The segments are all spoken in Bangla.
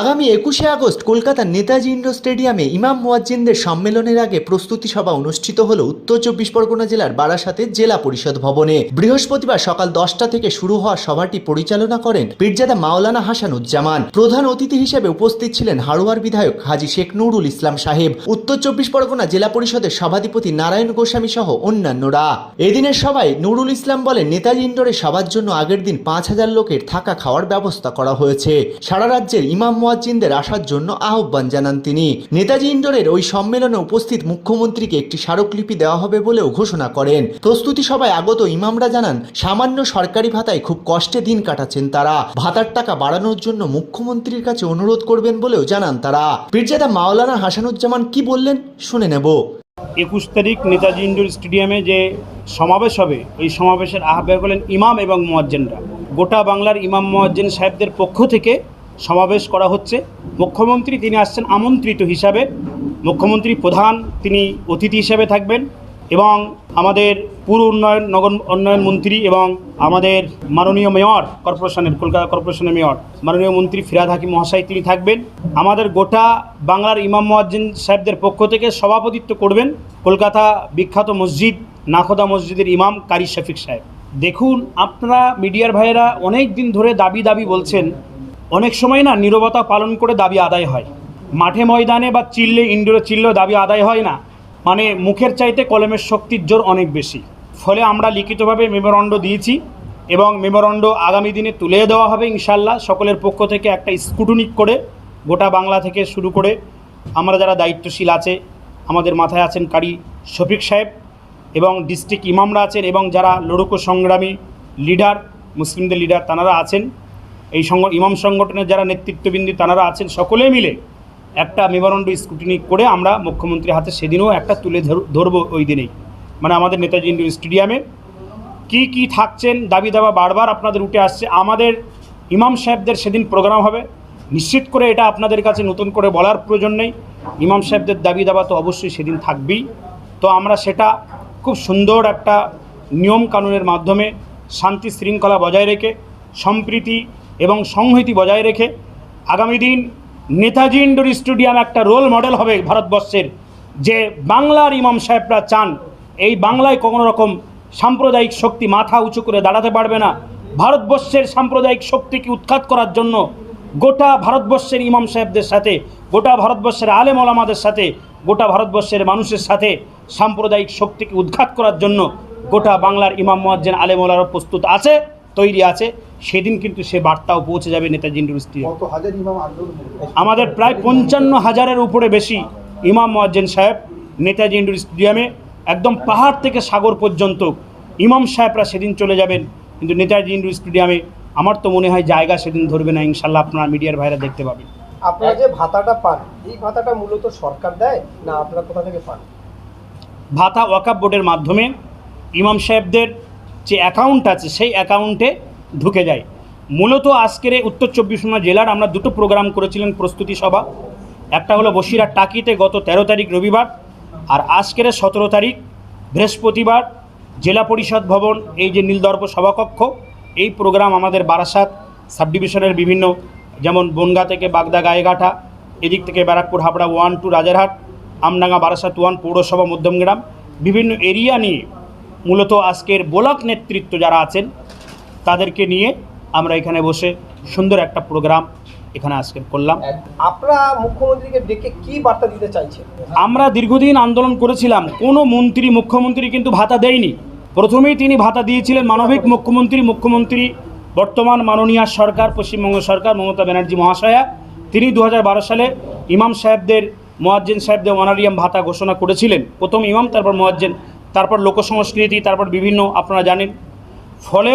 আগামী একুশে আগস্ট কলকাতার নেতাজি ইন্ডোর স্টেডিয়ামে ইমাম মুয়াজ্জিনদের সম্মেলনের আগে প্রস্তুতি সভা অনুষ্ঠিত হল উত্তর চব্বিশ পরগনা জেলার বারাসাতের জেলা পরিষদ ভবনে। বৃহস্পতিবার সকাল দশটা থেকে শুরু হওয়া সভাটি পরিচালনা করেন পীরজাদা মাওলানা হাসানুজ্জামান। প্রধান অতিথি হিসেবে উপস্থিত ছিলেন হাড়ুয়ার বিধায়ক হাজি শেখ নুরুল ইসলাম সাহেব। উত্তর চব্বিশ পরগনা জেলা পরিষদের সভাধিপতি নারায়ণ গোস্বামী সহ অন্যান্যরা। এদিনের সভায় নুরুল ইসলাম বলেন, নেতাজি ইন্ডোরে সবার জন্য আগের দিন পাঁচ হাজার লোকের থাকা খাওয়ার ব্যবস্থা করা হয়েছে। সারা রাজ্যের ইমাম মুয়াজ্জিনদের আসার জন্য আহ্বান জানান তিনি। নেতাজি ইন্ডোরের ওই সম্মেলনে উপস্থিত মুখ্যমন্ত্রীকে একটি স্মারকলিপি দেওয়া হবে বলেও ঘোষণা করেন। প্রস্তুতি সভায় আগত ইমামরা জানান, সামান্য সরকারি ভাতায় খুব কষ্টে দিন কাটাচ্ছেন তারা। ভাতার টাকা বাড়ানোর জন্য মুখ্যমন্ত্রীর কাছে অনুরোধ করবেন বলেও জানান তারা। পীরজাদা মাওলানা হাসানুজ্জামান কি বললেন, শুনে নেব। একুশ তারিখ নেতাজি ইন্ডোর স্টেডিয়ামে যে সমাবেশ হবে, এই সমাবেশের আহ্বায়ক হলেন ইমাম এবং মোয়াজ্জেনরা। গোটা বাংলার ইমাম মোয়াজ্জেন সাহেবদের পক্ষ থেকে সমাবেশ করা হচ্ছে। মুখ্যমন্ত্রী তিনি আসছেন আমন্ত্রিত হিসাবে। মুখ্যমন্ত্রী প্রধান তিনি অতিথি হিসাবে থাকবেন এবং আমাদের পুর উন্নয়ন, নগর উন্নয়ন মন্ত্রী এবং আমাদের মাননীয় মেয়র কর্পোরেশনের, কলকাতা কর্পোরেশনের মেয়র, মাননীয় মন্ত্রী ফিরাদ হাকিম মহাশয় তিনি থাকবেন। আমাদের গোটা বাংলার ইমাম মোয়াজ্জিন সাহেবদের পক্ষ থেকে সভাপতিত্ব করবেন কলকাতা বিখ্যাত মসজিদ, নাখোদা মসজিদের ইমাম কারি শফিক সাহেব। দেখুন, আপনারা মিডিয়ার ভাইয়েরা অনেক দিন ধরে দাবি দাবি বলছেন অনেক সময় না নীরবতা পালন করে দাবি আদায় হয়। মাঠে ময়দানে বা চিল্লে ইনডোরে চিল্লেও দাবি আদায় হয় না। মানে মুখের চাইতে কলমের শক্তির জোর অনেক বেশি। ফলে আমরা লিখিতভাবে মেমোরণ্ড দিয়েছি এবং মেমোরণ্ড আগামী দিনে তুলে দেওয়া হবে ইনশাল্লাহ সকলের পক্ষ থেকে একটা স্কুটনিক করে গোটা বাংলা থেকে শুরু করে আমরা যারা দায়িত্বশীল আছে, আমাদের মাথায় আছেন কারি শফিক সাহেব এবং ডিস্ট্রিক্ট ইমামরা আছেন এবং যারা লড়ুকো সংগ্রামী লিডার মুসলিমদের লিডার তানারা আছেন। এই সংগ, ইমাম সংগঠনের যারা নেতৃত্ববৃন্দি তানারা আছেন, সকলে মিলে একটা মেমোরণ্ড স্কুটিনি করে আমরা মুখ্যমন্ত্রীর হাতে সেদিনও একটা তুলে ধর- ধরবো ওই দিনেই। মানে আমাদের নেতাজি ইন্ডোর স্টেডিয়ামে কি কি থাকছেন দাবি দাবা বারবার আপনাদের উঠে আসছে। আমাদের ইমাম সাহেবদের সেদিন প্রোগ্রাম হবে। নিশ্চিত করে এটা আপনাদের কাছে নতুন করে বলার প্রয়োজন নেই। ইমাম সাহেবদের দাবি দাবা তো অবশ্যই সেদিন থাকবেই। তো আমরা সেটা খুব সুন্দর একটা নিয়ম কানুনের মাধ্যমে শান্তি শৃঙ্খলা বজায় রেখে সম্প্রীতি এবং সংহতি বজায় রেখে আগামী দিন নেতাজি ইন্ডোর স্টেডিয়াম একটা রোল মডেল হবে ভারতবর্ষের। যে বাংলার ইমাম সাহেবরা চান, এই বাংলায় কোনো রকম সাম্প্রদায়িক শক্তি মাথা উঁচু করে দাঁড়াতে পারবে না। ভারতবর্ষের সাম্প্রদায়িক শক্তিকে উৎখাত করার জন্য গোটা ভারতবর্ষের ইমাম সাহেবদের সাথে, গোটা ভারতবর্ষের আলেম ওলামাদের সাথে, গোটা ভারতবর্ষের মানুষের সাথে সাম্প্রদায়িক শক্তিকে উৎখাত করার জন্য গোটা বাংলার ইমাম মোয়াজ্জেন আলেম প্রস্তুত আছে, তৈরি আছে। সেদিন কিন্তু সে বার্তাও পৌঁছে যাবে নেতাজি করবে? আমাদের প্রায় পঞ্চান্ন হাজারের উপরে বেশি ইমাম মোয়াজ্জেন সাহেব নেতাজি ইন্ডোর স্টেডিয়ামে একদম পাহাড় থেকে সাগর পর্যন্ত ইমাম সাহেবরা সেদিন চলে যাবেন। কিন্তু নেতাজি ইন্ডোর স্টেডিয়ামে আমার তো মনে হয় জায়গা সেদিন ধরবে না ইনশাল্লাহ আপনারা মিডিয়ার ভাইরা দেখতে পাবেন। আপনারা যে ভাতাটা পান এই ভাতাটা মূলত সরকার দেয় না আপনারা কোথা থেকে পান? ভাতা ওয়াকাপ বোর্ডের মাধ্যমে ইমাম সাহেবদের যে অ্যাকাউন্ট আছে সেই অ্যাকাউন্টে ঢুকে যায়। মূলত আজকের উত্তর চব্বিশ পরগনা জেলার আমরা দুটো প্রোগ্রাম করেছিলেন প্রস্তুতি সভা। একটা হলো বসিরহাট টাকিতে গত তেরো তারিখ রবিবার আর আজকের সতেরো তারিখ বৃহস্পতিবার জেলা পরিষদ ভবন, এই যে নীলদর্প সভাকক্ষ, এই প্রোগ্রাম আমাদের বারাসাত সাব ডিভিশনের বিভিন্ন যেমন বনগা থেকে বাগদা গায়েঘাটা, এদিক থেকে Barrackpore Habra one two Rajarhat, Amdanga Barasat one পৌরসভা মধ্যমগ্রাম, বিভিন্ন এরিয়া নিয়ে মূলত আজকের ব্লক নেতৃত্ব যারা আছেন তাদেরকে নিয়ে আমরা এখানে বসে সুন্দর একটা প্রোগ্রাম এখানে আজকে করলাম। আপনারা মুখ্যমন্ত্রীকে ডেকে কি বার্তা দিতে চাইছেন? আমরা দীর্ঘদিন আন্দোলন করেছিলাম কোনো মন্ত্রী মুখ্যমন্ত্রী কিন্তু ভাতা দেয়নি। প্রথমেই তিনি ভাতা দিয়েছিলেন মানবিক মুখ্যমন্ত্রী মুখ্যমন্ত্রী বর্তমান মাননীয় সরকার পশ্চিমবঙ্গ সরকার মমতা ব্যানার্জি মহাশয়া। তিনি দু হাজার বারো সালে ইমাম সাহেবদের মোয়াজ্জেন সাহেবদের অনারিয়াম ভাতা ঘোষণা করেছিলেন। প্রথম ইমাম তারপর মোয়াজ্জেন তারপর লোকসংস্কৃতি তারপর বিভিন্ন আপনারা জানেন। ফলে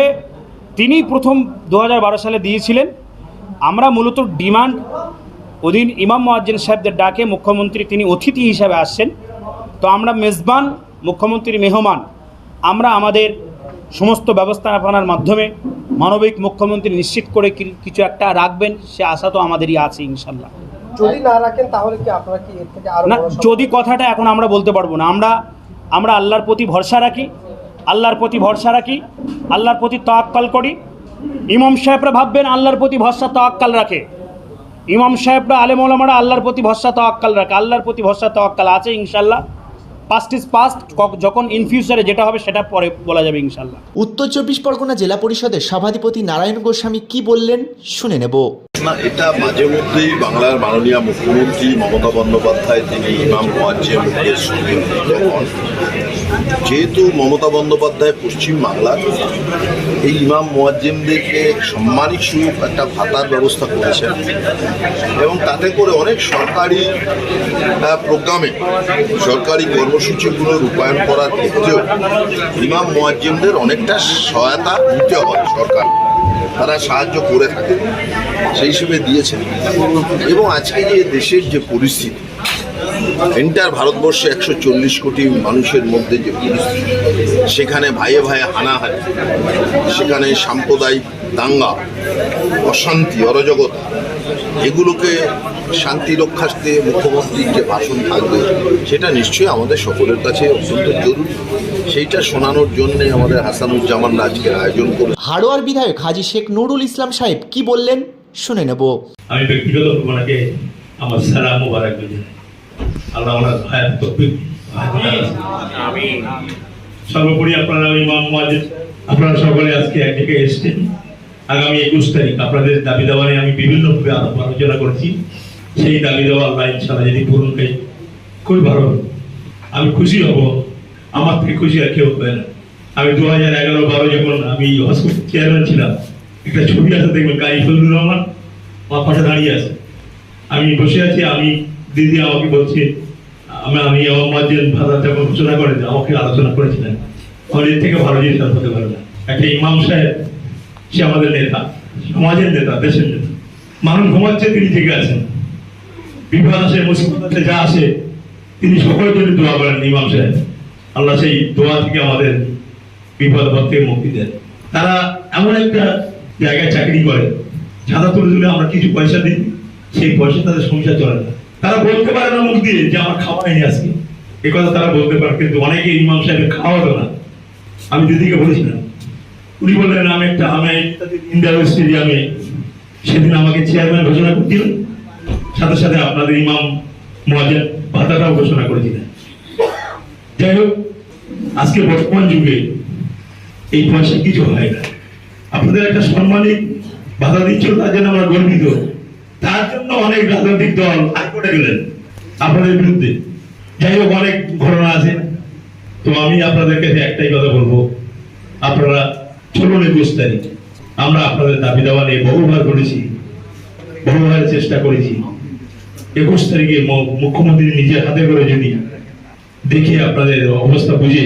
তিনি প্রথম দু হাজার বারো সালে দিয়েছিলেন। আমরা মূলত ডিমান্ড ওদিন ইমাম মোয়াজ্জেন সাহেবদের ডাকে মুখ্যমন্ত্রী তিনি অতিথি হিসাবে আসছেন। তো আমরা মেজবান মুখ্যমন্ত্রী মেহমান আমরা আমাদের সমস্ত ব্যবস্থাপনার মাধ্যমে মানবিক মুখ্যমন্ত্রী নিশ্চিত করে কি- কিছু একটা রাখবেন সে আশা তো আমাদেরই আছে ইনশাল্লাহ। যদি না রাখেন তাহলে কি আপনারা কি এর থেকে আরও না যদি কথাটা এখন আমরা বলতে পারব না আমরা আমরা আল্লাহর প্রতি ভরসা রাখি আল্লাহর প্রতি ভরসা রাখি, আল্লাহর প্রতি তাক্কাল করি। ইমাম সাহেবরা ভাববেন আল্লাহর প্রতি ভরসা তাক্কাল রাখে। ইমাম সাহেবরা, আলেম আল্লাহর প্রতি ভরসা তোয়াক্কাল রাখে। আল্লাহর প্রতি ভরসা তোয়াক্কাল আছে ইনশাল্লাহ পাস্ট ইজ পাস্ট যখন ইন ফিউচারে যেটা হবে সেটা পরে বলা যাবে ইনশাল্লাহ উত্তর চব্বিশ পরগনা জেলা পরিষদের সভাধিপতি নারায়ণ গোস্বামী কি বললেন শুনে নেব। না, এটা মাঝে মধ্যেই বাংলার মাননীয় মুখ্যমন্ত্রী মমতা বন্দ্যোপাধ্যায় তিনি ইমাম মোয়াজ্জেমের সঙ্গে যেহেতু মমতা বন্দ্যোপাধ্যায় পশ্চিম বাংলার এই ইমাম মোয়াজ্জেমদেরকে সম্মানিক স্বরূপ একটা ভাতার ব্যবস্থা করেছেন এবং তাতে করে অনেক সরকারি প্রোগ্রামে, সরকারি কর্মসূচিগুলো রূপায়ণ করার ক্ষেত্রেও ইমাম মোয়াজ্জেমদের অনেকটা সহায়তা দিতে হয় সরকার তারা সাহায্য করে থাকে, সেই হিসেবে দিয়েছেন। এবং আজকে যে দেশের যে পরিস্থিতি এন্টার ভারতবর্ষে একশো চল্লিশ কোটি মানুষের মধ্যে যে পরিস্থিতি, সেখানে ভাইয়ে ভাইয়ে হানাহানি সেখানে সাম্প্রদায়িক দাঙ্গা, অশান্তি, অরাজকতা, এগুলোকে শান্তি রক্ষার্থে মুখ্যমন্ত্রীর যে ভাষণ থাকবে সেটা নিশ্চয়ই আমাদের সকলের কাছে অত্যন্ত জরুরি। সেইটা শোনানোর জন্যে আমাদের হাসানুজ্জামানরা আজকের আয়োজন করে হাড়োয়ার বিধায়ক হাজি শেখ নুরুল ইসলাম সাহেব কি বললেন? শুনে নেব। আমি ব্যক্তিগত ওনাকে আমার সালাম মোবারক জানাই। আল্লাহ ওনার ভাইয়ের তকবির সর্বোপরি আপনারা ইমাম মাজিদ আপনারা সকলে আজকে এক জায়গায় এসেছেন। আগামী একুশ তারিখ আপনাদের দাবি দাওয়া নিয়ে আমি বিভিন্নভাবে আলোচনা করছি। সেই দাবি দেওয়া আল্লাহ ইনশাল্লাহ যদি পূরণ হয় খুবই ভালো আমি খুশি হব। আমার থেকে খুশি আর কেউ হবে না। আমি দু হাজার এগারো বারো যখন আমি হসপিটাল চেয়ারম্যান ছিলাম, একটা ছবি আছে দেখবেন কাজী ফজলুর রহমান, আমার পাশে দাঁড়িয়ে আছে। আমি বসে আছি, আমি দিদি আমাকে বলছে আমি আমি আমার মাঝে ভাষা যখন ঘোষণা করে আমাকে আলোচনা করেছিলেন। আমার এর থেকে ভালো জিনিস আর হতে পারে না। একটা ইমাম সাহেব, সে আমাদের নেতা, সমাজের নেতা, দেশের নেতা। মানুষ ঘুমাচ্ছে, তিনি ঠিক আছেন। বিপদ আসে মুসিবত আসে যা আসে, তিনি সকলের জন্য দোয়া করেন ইমাম সাহেব। আল্লাহ সেই দোয়া থেকে আমাদের বিপদ থেকে মুক্তি দেন। তারা এমন একটা জায়গায় চাকরি করে চাঁদা তুলে তুলে আমরা কিছু পয়সা দিই, সেই পয়সা তাদের সংসার চলে না। তারা বলতে পারে না মুখ দিয়ে যে, আমার খাওয়া হয়নি আজকে। এ কথা তারা বলতে পারে, কিন্তু অনেকে ইমাম সাহেবের খাওয়া হতো না। আমি দিদিকে বলেছিলাম, উনি বললেন, আমি একটা, আমি ইন্ডিয়া স্টেডিয়ামে সেদিন আমাকে চেয়ারম্যান ঘোষণা করছিলেন সাথে সাথে আপনাদের ইমাম মহাজের ভাতাটাও ঘোষণা করেছিলেন যাই হোক, আজকে বর্তমান যুগে এই পয়সা কিছু হয় না। আপনাদের একটা সম্মানিক বাধা দিচ্ছিল, তার জন্য আমরা গর্বিত। তার জন্য অনেক রাজনৈতিক দল হাইকোর্টে গেলেন আপনাদের বিরুদ্ধে। যাই হোক, অনেক ঘটনা আছে। তো আমি আপনাদের কাছে একটাই কথা বলব। আপনারা চলুন একুশ তারিখ আমরা আপনাদের দাবি দাওয়া নিয়ে বহুবার করেছি বহুবার চেষ্টা করেছি। একুশ তারিখে মুখ্যমন্ত্রী নিজের হাতে করে যদি দেখে আপনাদের অবস্থা বুঝে।